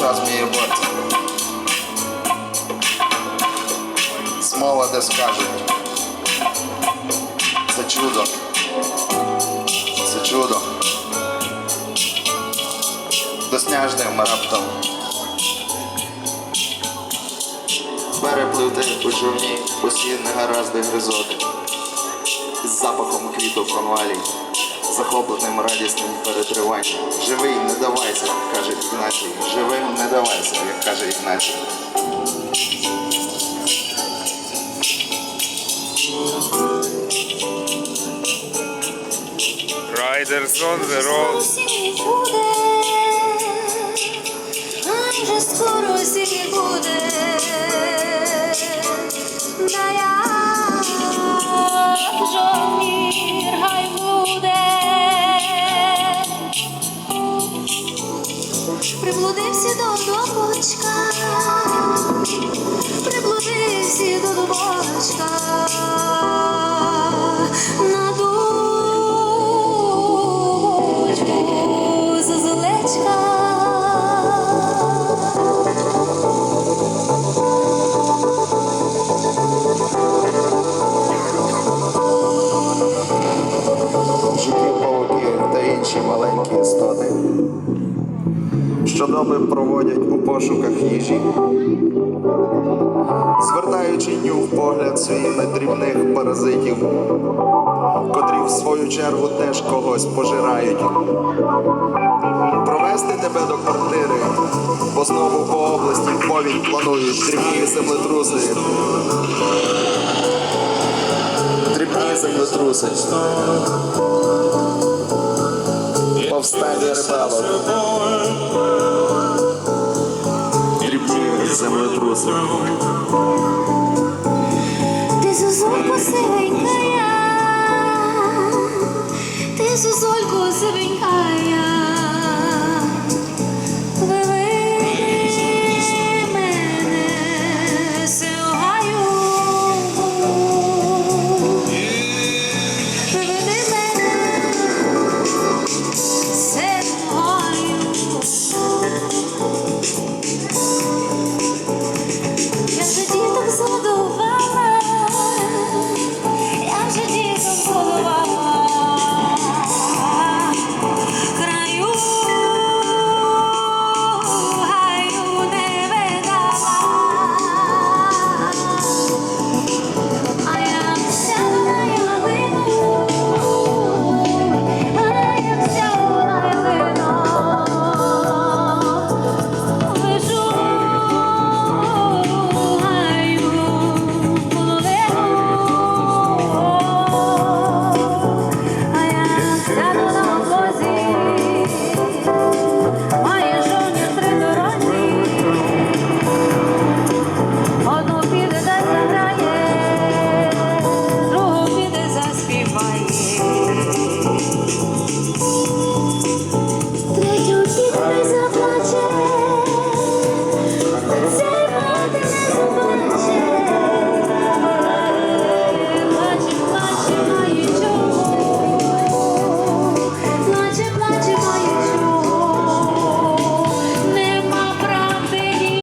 душа змієборця. Смола де скажуть. Це чудо. Це чудо. Досняжним раптом. Перепливти у човні усі негаразди гризоти. З запахом квітів конвалій, захопленим радісним перетриванням. Живий, не давайся, каже Ігнатій. Живим не давайся, як каже Ігнатій. Riders on the road. Осінь буде, майже скоро осінь буде. Домочка, приблудився до домочка. Щодоби проводять у пошуках їжі, звертаючи нюх погляд свій на дрібних паразитів, котрі в свою чергу теж когось пожирають. Провести тебе до квартири, бо знову по області повінь планують дрібні землетруси. Дрібні землетруси. Повстання рибалок. throne. De sus ojos se vengará, de.